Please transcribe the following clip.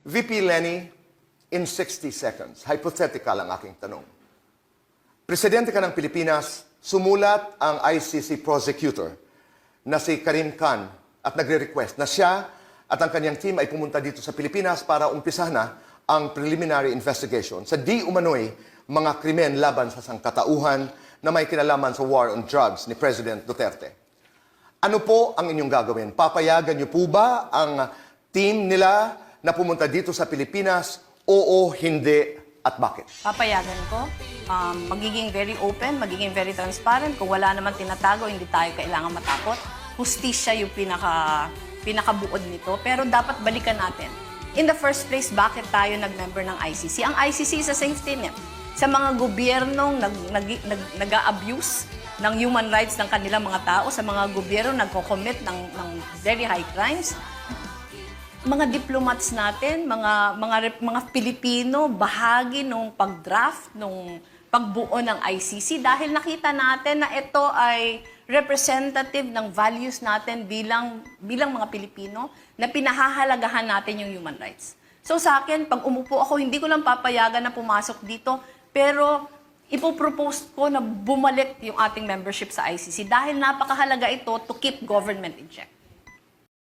VP Lenny, in 60 seconds, hypothetical ang aking tanong. Presidente ka ng Pilipinas, sumulat ang ICC prosecutor na si Karim Khan at nagre-request na siya at ang kanyang team ay pumunta dito sa Pilipinas para umpisahan na ang preliminary investigation sa di umano'y mga krimen laban sa sangkatauhan na may kinalaman sa war on drugs ni President Duterte. Ano po ang inyong gagawin? Papayagan niyo po ba ang team nila na pumunta dito sa Pilipinas? Oo, hindi, at bakit? Papayagan ko. Um, magiging very open, magiging very transparent. Kung wala naman tinatago, hindi tayo kailangan matakot. Hustisya yung pinaka, pinakabuod nito. Pero dapat balikan natin. In the first place, bakit tayo nag-member ng ICC? Ang ICC is a safety net. Sa mga gobyernong nag, nag, nag, nag-abuse ng human rights ng kanilang mga tao, sa mga gobyerno nagko-commit ng, ng very high crimes, mga diplomats natin, mga mga mga Pilipino bahagi nung pag-draft nung pagbuo ng ICC dahil nakita natin na ito ay representative ng values natin bilang bilang mga Pilipino na pinahahalagahan natin yung human rights. So sa akin, pag umupo ako, hindi ko lang papayagan na pumasok dito, pero ipopropose ko na bumalik yung ating membership sa ICC dahil napakahalaga ito to keep government in check.